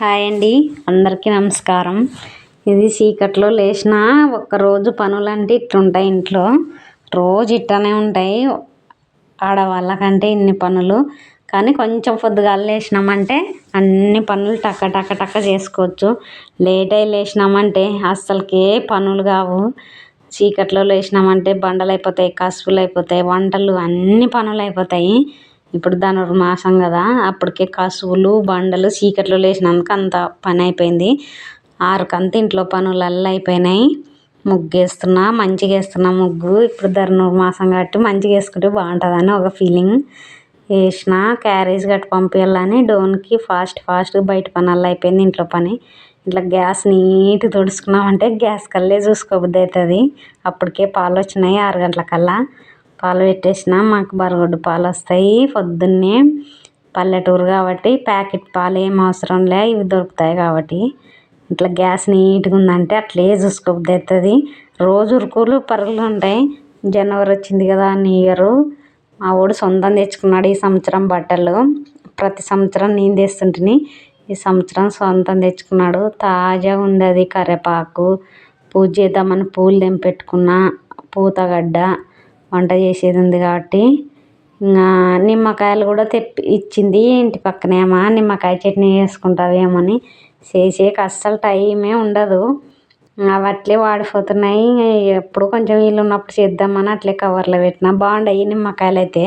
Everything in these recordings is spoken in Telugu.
హాయ్ అండి. అందరికీ నమస్కారం. ఇది చీకట్లో లేచిన ఒక్కరోజు పనులు అంటే ఇట్లుంటాయి ఇంట్లో. రోజు ఇట్టనే ఉంటాయి ఆడవాళ్ళకంటే ఇన్ని పనులు. కానీ కొంచెం పొద్దుగాల లేచినామంటే అన్ని పనులు టక్క టక్క టక్క చేసుకోవచ్చు. లేట్ అయి లేచినామంటే అస్సలకే పనులు కావు. చీకట్లో లేచినామంటే బండలు అయిపోతాయి కసుపులు అయిపోతాయి వంటలు అన్ని పనులు అయిపోతాయి ఇప్పుడు ధనుర్మాసం కదా అప్పటికే కసువులు బండలు చీకట్లో లేచినందుకు అంత పని అయిపోయింది. ఆరుకంతా ఇంట్లో పనులల్లా అయిపోయినాయి. ముగ్గు వేస్తున్నా మంచిగా వేస్తున్నా ముగ్గు. ఇప్పుడు ధనుర్మాసం కాబట్టి మంచిగా వేసుకుంటే బాగుంటుందని ఒక ఫీలింగ్ వేసిన క్యారేజ్ కట్టి పంపించాలని డోన్కి ఫాస్ట్ ఫాస్ట్గా బయట పనులు అయిపోయింది ఇంట్లో పని. ఇట్లా గ్యాస్ నీట్ తుడుచుకున్నామంటే గ్యాస్ కల్లే చూసుకోబుద్ది అవుతుంది. అప్పటికే పాలు వచ్చినాయి ఆరు గంటల కల్లా పాలు పెట్టేసిన మాకు బరగొడ్డు పాలు వస్తాయి. పొద్దున్నే పల్లెటూరు కాబట్టి ప్యాకెట్ పాలు ఏం అవసరం లే ఇవి దొరుకుతాయి కాబట్టి. ఇట్లా గ్యాస్ నీట్గా ఉందంటే అట్లే చూసుకోబుద్ది అవుతుంది రోజు ఉరుకులు పరుగులు ఉంటాయి. జనవరి వచ్చింది కదా న్యూ ఇయర్. మా వాడు సొంతం తెచ్చుకున్నాడు ఈ సంవత్సరం బట్టలు. ప్రతి సంవత్సరం నేను తెస్తుంటిని. ఈ సంవత్సరం సొంతం తెచ్చుకున్నాడు. తాజాగా ఉంది అది కరివేపాకు పూజ చేద్దామని పూలు తెంపెట్టుకున్న. పూతగడ్డ వంట చేసేది ఉంది కాబట్టి ఇంకా నిమ్మకాయలు కూడా తెప్పి ఇచ్చింది ఇంటి పక్కనేమా నిమ్మకాయ చట్నీ చేసుకుంటావేమో అని చేసేకి అస్సలు టైమే ఉండదు. అవి అట్లే వాడిపోతున్నాయి. ఎప్పుడు కొంచెం వీలు ఉన్నప్పుడు చేద్దామని అట్లే కవర్లో పెట్టిన బాగుండయి నిమ్మకాయలు అయితే.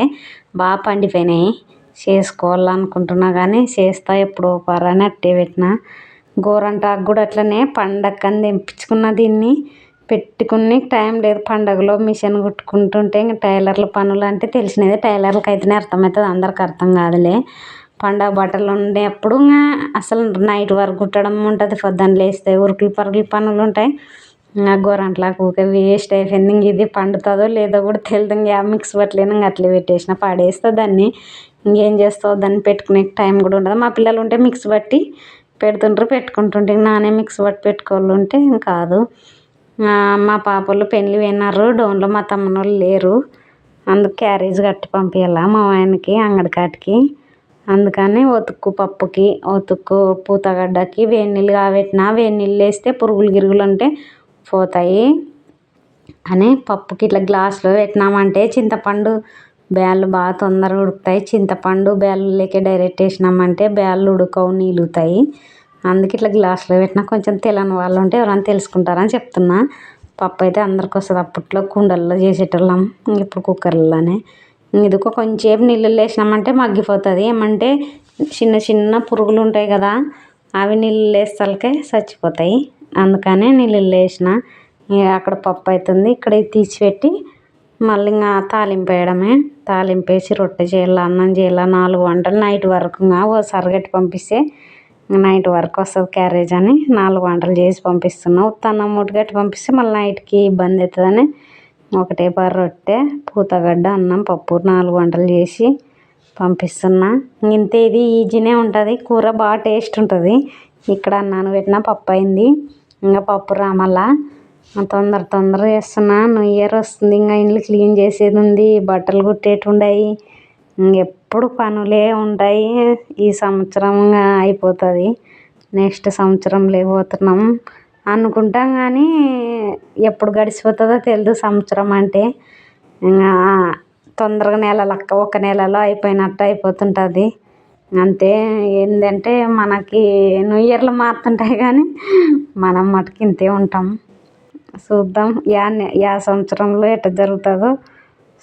బాగా పండిపోయినాయి. చేసుకోవాలనుకుంటున్నా కానీ చేస్తా ఎప్పుడో పరని అట్టే పెట్టిన. గోరంటాకు కూడా అట్లనే పండక్కని తెంపించుకున్న దీన్ని. పెట్టుకుని టైం లేదు. పండగలో మిషన్ కుట్టుకుంటుంటే ఇంకా టైలర్ల పనులు అంటే తెలిసినదే. టైలర్లకు అయితేనే అర్థమవుతుంది. అందరికి అర్థం కాదులే. పండగ బట్టలు ఉండేప్పుడు ఇంకా అసలు నైట్ వరకు కుట్టడం ఉంటుంది. పొద్దున్న లేస్తే ఉరుకులు పరుగులు పనులు ఉంటాయి. ఇంకా గోరంట్లా ఊరికే వేస్ట్ అయిపోయింది. ఇంక ఇది పండుతుందో లేదో కూడా తెలియదు ఇంకా మిక్స్ పట్టలేను ఇంకా అట్లే పెట్టేసిన. పడేస్తా దాన్ని. ఇంకేం చేస్తావు? దాన్ని పెట్టుకునే టైం కూడా ఉండదు. మా పిల్లలు ఉంటే మిక్స్ పట్టి పెడుతుంటారు పెట్టుకుంటుంటే నానే మిక్స్ పట్టి పెట్టుకోవాలి ఉంటే కాదు. మా పాపలు పెళ్ళి పోయినారు డోన్లో మా తమ్ముని వాళ్ళు లేరు. అందుకు క్యారేజ్ కట్టి పంపించాల మా ఆయనకి అంగడి కాటికి అందుకని ఒతుక్కు పప్పుకి ఒతుక్కు పూతగడ్డకి వేడి నీళ్ళు కాబెట్టిన వేడి నీళ్ళు వేస్తే పురుగులు గిరుగులు ఉంటే పోతాయి అని పప్పుకి ఇట్లా గ్లాసులో పెట్టినామంటే చింతపండు బ్యాళ్ళు బాగా తొందరగా ఉడుకుతాయి. చింతపండు బ్యాళ్ళకి డైరెక్ట్ వేసినామంటే బ్యాళ్ళు ఉడకవు నీలుతాయి అందుకే ఇట్లా గ్లాసులో పెట్టినా కొంచెం తెలియని వాళ్ళు ఉంటే ఎవరైనా తెలుసుకుంటారని చెప్తున్నా. పప్పు అయితే అందరికి వస్తుంది. అప్పట్లో కుండల్లో చేసేటోళ్ళం. ఇప్పుడు కుక్కర్లలోనే. ఇదిగో కొంచెంసేపు నీళ్ళు వేసినామంటే మగ్గిపోతుంది. ఏమంటే చిన్న చిన్న పురుగులు ఉంటాయి కదా అవి నీళ్ళు వేస్తలకే చచ్చిపోతాయి. అందుకనే నీళ్ళు వేసిన అక్కడ పప్పు అవుతుంది ఇక్కడ తీసిపెట్టి మళ్ళీ ఇంకా తాలింపు వేయడమే. తాలింపు వేసి రొట్టె చేయాలి అన్నం చేయాలి నాలుగు వంటలు నైట్ వరకు ఇంకా ఓసారి గట్టి పంపిస్తే నైట్ వరకు వస్తుంది క్యారేజ్ అని నాలుగు వంటలు చేసి పంపిస్తున్నా ఉత్తన్నం మూట గట్టి పంపిస్తే మళ్ళీ నైట్కి ఇబ్బంది అవుతుందని ఒకటే పారు రొట్టె పూతగడ్డ అన్నం పప్పు నాలుగు వంటలు చేసి పంపిస్తున్నా. ఇంతే ఇది ఈజీనే ఉంటుంది. కూర బాగా టేస్ట్ ఉంటుంది. ఇక్కడ అన్నాను పెట్టిన పప్పు అయింది. ఇంకా పప్పు రామల్లా. తొందర తొందర చేస్తున్నా. న్యూ ఇయర్ వస్తుంది. ఇంకా ఇండ్లు క్లీన్ చేసేది ఉంది. బట్టలు కుట్టేటి ఉన్నాయి ఎప్పుడు పనులే ఉంటాయి ఈ సంవత్సరం అయిపోతుంది. నెక్స్ట్ సంవత్సరం లేకపోతున్నాం అనుకుంటాం కానీ ఎప్పుడు గడిచిపోతుందో తెలియదు సంవత్సరం అంటే. ఇంకా తొందరగా నెలలక్క ఒక నెలలో అయిపోయినట్టు అయిపోతుంటుంది. అంతే ఏంటంటే మనకి న్యూ ఇయర్లు మారుతుంటాయి కానీ మనం మటుకు ఇంతే ఉంటాం. చూద్దాం యా యా సంవత్సరంలో ఎట్లా జరుగుతుందో.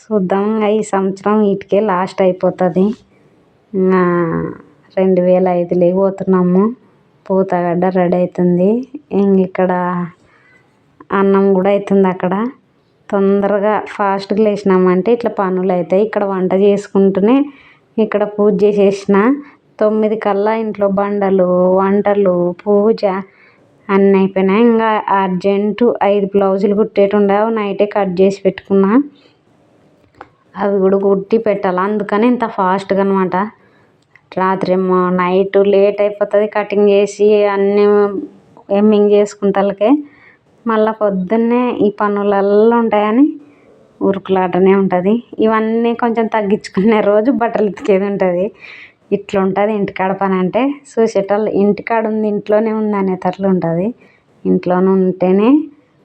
చూద్దాం. ఈ సంవత్సరం వీటికే లాస్ట్ అయిపోతుంది. రెండు వేల ఐదు పోతున్నాము. పూతగడ్డ రెడీ అవుతుంది. ఇంక ఇక్కడ అన్నం కూడా అవుతుంది అక్కడ. తొందరగా ఫాస్ట్గా లేచినామంటే ఇట్లా పనులు అవుతాయి. ఇక్కడ వంట చేసుకుంటూనే ఇక్కడ పూజ చేసేసిన. తొమ్మిది కల్లా ఇంట్లో బండలు వంటలు పూజ అన్నీ అయిపోయినాయి. ఇంకా అర్జెంటు ఐదు బ్లౌజులు కుట్టేటి నైటే కట్ చేసి పెట్టుకున్నా. అవి కూడా కుట్టి పెట్టాలి. అందుకని ఇంత ఫాస్ట్గా అనమాట రాత్రి ఏమో నైట్ లేట్ అయిపోతుంది కటింగ్ చేసి అన్నీ హెమ్మింగ్ చేసుకుంటాలకే మళ్ళీ పొద్దున్నే ఈ పనులల్లో ఉంటాయని ఉరుకులాటనే ఉంటుంది. ఇవన్నీ కొంచెం తగ్గించుకునే రోజు బట్టలు ఉతికేది ఉంటుంది. ఇట్లుంటుంది ఇంటికాడ పని అంటే చూసేటోళ్ళు ఇంటికాడ ఉంది ఇంట్లోనే ఉంది అనేటట్లు ఉంటుంది. ఇంట్లోనే ఉంటేనే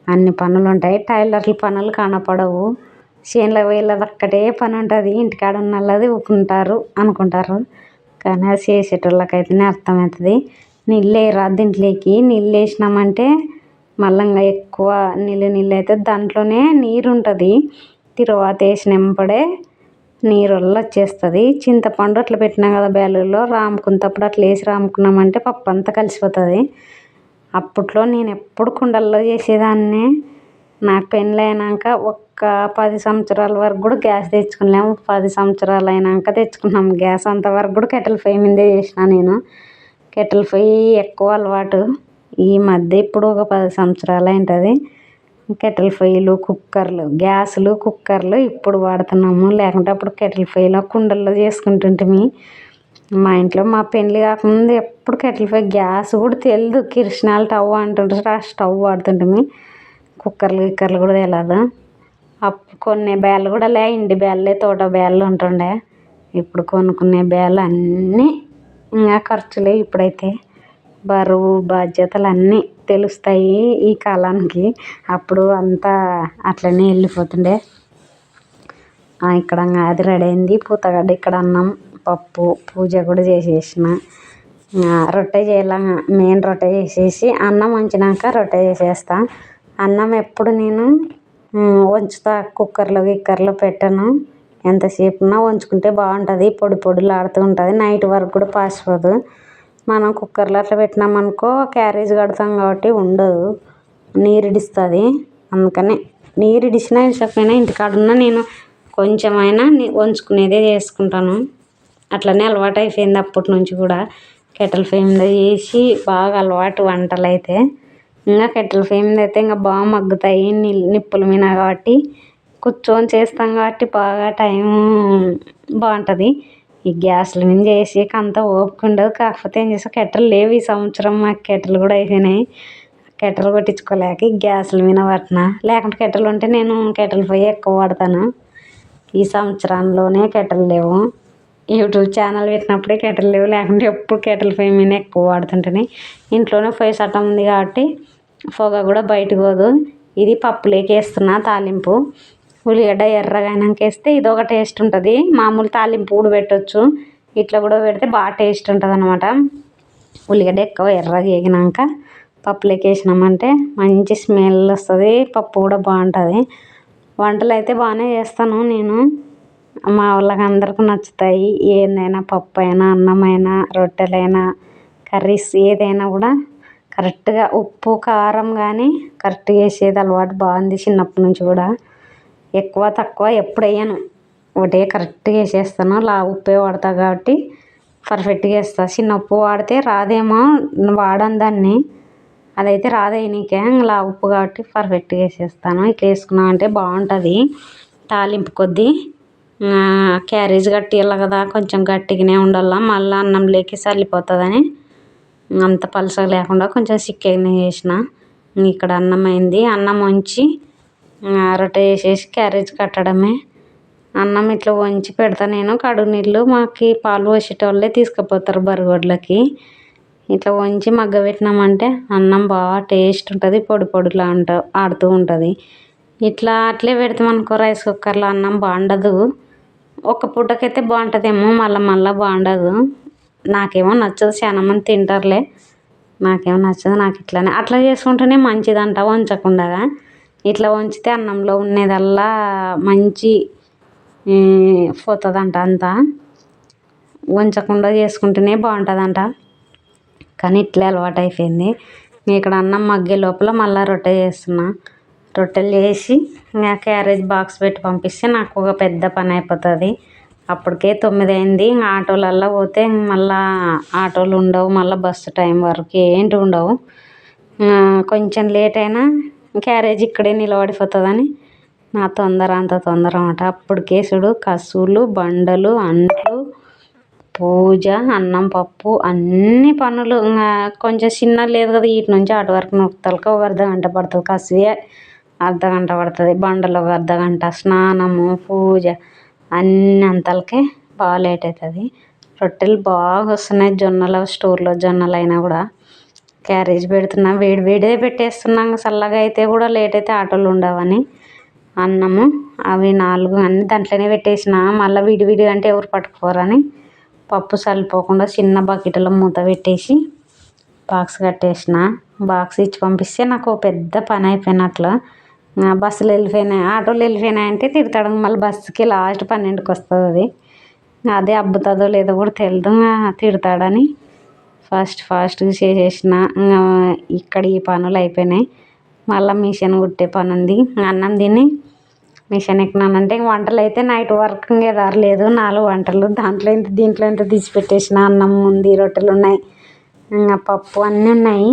అన్ని పనులు ఉంటాయి. టైలర్ల పనులు కనపడవు. చేనులకు పోయేది ఒక్కటే పని ఉంటుంది ఇంటికాడ ఉన్న వాళ్ళది అనుకుంటారు. కానీ అది చేసేటోళ్ళకి అయితేనే అర్థమవుతుంది నీళ్ళు వేయరా దీంట్లోకి? నీళ్ళు వేసినామంటే మళ్ళీ ఇంకా ఎక్కువ నీళ్ళు నీళ్ళు అవుతుంది దాంట్లోనే నీరు ఉంటుంది తిరువాత వేసిన నీరు నీరుల్లా వచ్చేస్తుంది చింతపండు అట్లా పెట్టినాం కదా బ్యాలులో రాముకున్నప్పుడు అట్లా వేసి రాముకున్నామంటే పప్పు అంతా కలిసిపోతుంది. అప్పట్లో నేను ఎప్పుడు కుండల్లో చేసేదాన్ని. నాకు పెళ్ళి అయినాక ఒక్క పది సంవత్సరాల వరకు కూడా గ్యాస్ తెచ్చుకోలేము పది సంవత్సరాలు అయినాక తెచ్చుకున్నాం. గ్యాస్ అంతవరకు కూడా కట్టెల పొయ్యి మీదే చేసిన నేను. కట్టెల పొయ్యి ఎక్కువ అలవాటు. ఈ మధ్య ఇప్పుడు ఒక పది సంవత్సరాలు ఉంటుంది కట్టెల పొయ్యిలు కుక్కర్లు గ్యాసులు కుక్కర్లు ఇప్పుడు వాడుతున్నాము. లేకుంటే అప్పుడు కట్టెల పొయ్యిలో కుండల్లో చేసుకుంటుంటిమి మా ఇంట్లో మా పెళ్ళి కాకముందు ఎప్పుడు కట్టెల పొయ్యి గ్యాస్ కూడా తెలియదు కిరసనాయిల్ స్టవ్ అంటుంటారు ఆ స్టవ్ వాడుతుంటిమి కుక్కర్లు గిక్కర్లు కూడా తెలియదు అప్పుడు కొన్ని బ్యాళ్ళు కూడా లే ఇంటి బ్యాళ్ళే తోట బ్యాళ్ళు ఉంటుండే. ఇప్పుడు కొనుక్కునే బ్యాళ్ళు అన్నీ ఇంకా ఖర్చులే ఇప్పుడైతే. బరువు బాధ్యతలు అన్నీ తెలుస్తాయి ఈ కాలానికి. అప్పుడు అంతా అట్లనే వెళ్ళిపోతుండే. ఇక్కడ అది రెడీ అయింది. పూతగడ్డ ఇక్కడ అన్నం పప్పు పూజ కూడా చేసేసిన. రొట్టె చేయాల మెయిన్ రొట్టె చేసేసి అన్నం వంచినాక రొట్టె చేసేస్తా. అన్నం ఎప్పుడు నేను వంచుతా కుక్కర్లో గిక్కర్లో పెట్టను. ఎంతసేపున్నా వంచుకుంటే బాగుంటుంది పొడి పొడిలాడుతూ ఉంటుంది. నైట్ వరకు కూడా పాసిపోదు. మనం కుక్కర్లో అట్లా పెట్టినామనుకో క్యారేజ్ కడతాం కాబట్టి ఉండదు. నీరు ఇడుస్తుంది అందుకని నీరు ఇడిచినా ఇడచకపోయినా ఇంటికాడ నేను కొంచెమైనా వంచుకునేదే చేసుకుంటాను. అట్లనే అలవాటు అయిపోయింది అప్పటి నుంచి కూడా. కెటిల్ పొయ్యి మీద చేసి బాగా అలవాటు వంటలు అయితే ఇంకా కట్టెల పొయ్యి మీద అయితే ఇంకా బాగా మగ్గుతాయి నిప్పుల మీద కాబట్టి. కూర్చొని చేస్తాం కాబట్టి బాగా టైం బాగుంటుంది. ఈ గ్యాస్ల మీద చేసేకి అంత ఓపిక ఉండదు. కాకపోతే ఏం చేస్తాం కట్టెలు లేవు ఈ సంవత్సరం. మాకు కట్టెలు కూడా అయిపోయినాయి. కట్టెలు కొట్టించుకోలేక గ్యాస్ల మీద పట్టిన. లేకుంటే కట్టెలు ఉంటే నేను కట్టెల పొయ్యి ఎక్కువ వాడతాను. ఈ సంవత్సరంలోనే కట్టెలు లేవు. యూట్యూబ్ ఛానల్ పెట్టినప్పుడే కట్టెలు లేవు. లేకుంటే ఎప్పుడు కట్టెల పొయ్యి మీద ఎక్కువ వాడుతుంటిని. ఇంట్లోనే పొయ్యి చట్టం ఉంది కాబట్టి పొగ కూడా బయటకు పోదు. ఇది పప్పులోకి వేస్తున్నా తాలింపు. ఉల్లిగడ్డ ఎర్రగా అయినాక వేస్తే ఇది ఒక టేస్ట్ ఉంటుంది. మామూలు తాలింపు కూడా పెట్టవచ్చు ఇట్లా కూడా పెడితే బాగా టేస్ట్ ఉంటుంది అనమాట ఉల్లిగడ్డ ఎక్కువ ఎర్రగా వేగినాక పప్పులోకి వేసినామంటే మంచి స్మెల్ వస్తుంది. పప్పు కూడా బాగుంటుంది. వంటలు అయితే బాగానే చేస్తాను నేను. మా వాళ్ళకి అందరికీ నచ్చుతాయి. ఏదైనా పప్పు అయినా అన్నం అయినా రొట్టెలైనా కర్రీస్ ఏదైనా కూడా కరెక్ట్గా ఉప్పు కారం కానీ కరెక్ట్గా వేసేది అలవాటు బాగుంది చిన్నప్పటి నుంచి కూడా. ఎక్కువ తక్కువ ఎప్పుడు వేయను. ఒకటే కరెక్ట్గా వేసేస్తాను. లా ఉప్పే వాడతా కాబట్టి పర్ఫెక్ట్గా వేస్తా. చిన్న ఉప్పు వాడితే రాదేమో వాడను దాన్ని. అదైతే రాదే నీకే లా ఉప్పు కాబట్టి పర్ఫెక్ట్గా వేసేస్తాను. ఇట్లా వేసుకున్నామంటే బాగుంటుంది. తాలింపు కొద్దీ. క్యారేజ్ కట్టియాలి కదా కొంచెం గట్టిగానే ఉండాలి. మళ్ళీ అన్నంలోకి చల్లిపోతుందని అంత పలుచగా లేకుండా కొంచెం చిక్కగా చేసిన ఇక్కడ అన్నం అయింది. అన్నం వంచి అరట వేసేసి క్యారేజ్ కట్టడమే. అన్నం ఇట్లా వంచి పెడతా నేను. కడుగు నీళ్ళు మాకు పాలు పోసేటోళ్ళే తీసుకుపోతారు బరుగోడ్లకి ఇట్లా వంచి మగ్గబెట్టినామంటే అన్నం బాగా టేస్ట్ ఉంటుంది పొడి పొడిలా అంట ఆడుతూ ఉంటుంది. ఇట్లా అట్లే పెడతామనుకో రైస్ కుక్కర్లో అన్నం బాగుండదు. ఒక పూటకైతే బాగుంటుందేమో మళ్ళీ మళ్ళీ బాగుండదు. నాకేమో నచ్చదు చాలా మంది తింటారులే. నాకేమో నచ్చదు నాకు ఇట్లానే. అట్లా చేసుకుంటేనే మంచిదంట వంచకుండా ఇట్లా వంచితే అన్నంలో ఉండేదల్లా మంచి పోతుందంట అంతా. వంచకుండా చేసుకుంటేనే బాగుంటుందంట. కానీ ఇట్లే అలవాటు అయిపోయింది ఇక్కడ అన్నం మగ్గే లోపల మళ్ళీ రొట్టె చేస్తున్నా. రొట్టెలు చేసి ఇంకా క్యారేజ్ బాక్స్ పెట్టి పంపిస్తే నాకు ఒక పెద్ద పని అయిపోతుంది. అప్పటికే తొమ్మిది అయింది ఇంకా ఆటోలలో పోతే మళ్ళీ ఆటోలు ఉండవు. మళ్ళీ బస్సు టైం వరకు ఏంటి ఉండవు. కొంచెం లేట్ అయినా క్యారేజ్ ఇక్కడే నిలబడిపోతుందని నా తొందర అంత తొందర అనమాట అప్పటికే చూడు కసువులు బండలు అంట్లు పూజ అన్నం పప్పు అన్ని పనులు. కొంచెం చిన్న లేదు కదా ఇటు నుంచి అటు వరకు నొక్కలకి ఒక అర్ధ గంట పడుతుంది. కసువే అర్ధ గంట పడుతుంది. బండలు ఒక అర్ధ గంట. స్నానము పూజ అన్ని అంతలకే బాగా లేట్ అవుతుంది. రొట్టెలు బాగా వస్తున్నాయి. జొన్నలు స్టోర్లో జొన్నలు అయినా కూడా. క్యారేజ్ పెడుతున్నా వేడి వేడే పెట్టేస్తున్నాం. చల్లగా అయితే కూడా లేట్ అయితే ఆటోలు ఉండవని అన్నము. అవి నాలుగు అన్ని దాంట్లోనే పెట్టేసిన. మళ్ళీ విడివిడి అంటే ఎవరు పట్టుకోరని పప్పు చల్లిపోకుండా చిన్న బకెట్లో మూత పెట్టేసి బాక్స్ కట్టేసిన. బాక్స్ ఇచ్చి పంపిస్తే నాకు పెద్ద పని అయిపోయినట్లు బస్సులు వెళ్ళిపోయినాయి. ఆటోలు వెళ్ళిపోయినాయి అంటే తిడతాడు. మళ్ళీ బస్సుకి లాస్ట్ పన్నెండుకి వస్తుంది అది. అదే అబ్బుతుందో లేదో కూడా తెలియదు తిడతాడని ఫాస్ట్ ఫాస్ట్గా చేసేసిన. ఇక్కడ ఈ పనులు అయిపోయినాయి. మళ్ళీ మిషన్ కుట్టే పని ఉంది. అన్నం తిని మిషన్ ఎక్కినానంటే వంటలు అయితే నైట్ వర్క్ లేదు. నాలుగు వంటలు దాంట్లో ఇంత దీంట్లో ఇంత తీసి పెట్టేసిన. అన్నం ఉంది రొట్టెలు ఉన్నాయి ఇంకా పప్పు అన్నీ ఉన్నాయి.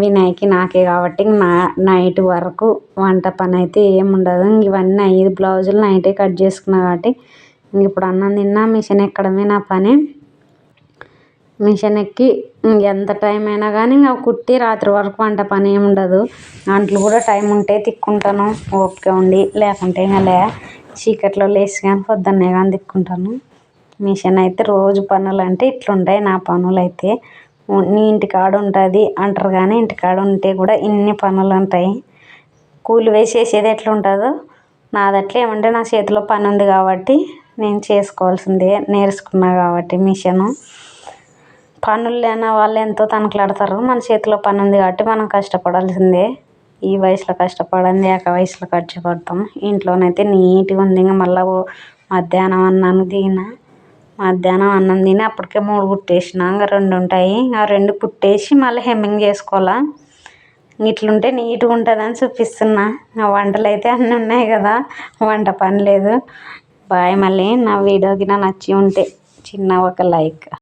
వినాయకి నాకే కాబట్టి నా నైట్ వరకు వంట పని అయితే ఏమి ఉండదు ఇవన్నీ ఐదు బ్లౌజులు నైటే కట్ చేసుకున్నా కాబట్టి ఇప్పుడు అన్నం తిన్నా మిషన్ ఎక్కడమే నా పని. మిషన్ ఎక్కి ఎంత టైం అయినా కానీ ఇంకా కుట్టి రాత్రి వరకు వంట పని ఏమి ఉండదు. అంట్లు కూడా టైం ఉంటే తిక్కుంటాను. ఓపిక ఉండి లేకుంటే ఇంకా లే. చీకట్లో లేచి కానీ పొద్దున్నే కానీ తిక్కుంటాను. మిషన్ అయితే రోజు పనులు అంటే ఇట్లుంటాయి నా పనులు అయితే నీ ఇంటికాడ ఉంటుంది అంటారు కానీ ఇంటికాడ ఉంటే కూడా ఇన్ని పనులు ఉంటాయి. కూలి వేసి చేసేది ఎట్లా ఉంటుందో? నాది అట్లా ఏమంటే నా చేతిలో పని ఉంది కాబట్టి నేను చేసుకోవాల్సిందే నేర్చుకున్నా కాబట్టి మిషను. పనులు లేని వాళ్ళు ఎంతో తనకలాడతారు. మన చేతిలో పని ఉంది కాబట్టి మనం కష్టపడాల్సిందే. ఈ వయసులో కష్టపడంది ఏక వయసులో ఖర్చు పెడతాం. ఇంట్లోనైతే నీట్గా ఉంది. ఇంకా మళ్ళీ మధ్యాహ్నం అన్నాను దిగిన. మధ్యాహ్నం అన్నం తిని అప్పటికే మూడు కుట్టేసిన ఇంకా రెండు ఉంటాయి. ఆ రెండు కుట్టేసి మళ్ళీ హెమ్మింగ్ చేసుకోవాలా? ఇట్లుంటే నీట్గా ఉంటుందని చూపిస్తున్నా. వంటలు అయితే అన్నీ ఉన్నాయి కదా వంట పని లేదు. బాయ్ మళ్ళీ నా వీడియోకి నా నచ్చి ఉంటే చిన్న ఒక లైక్.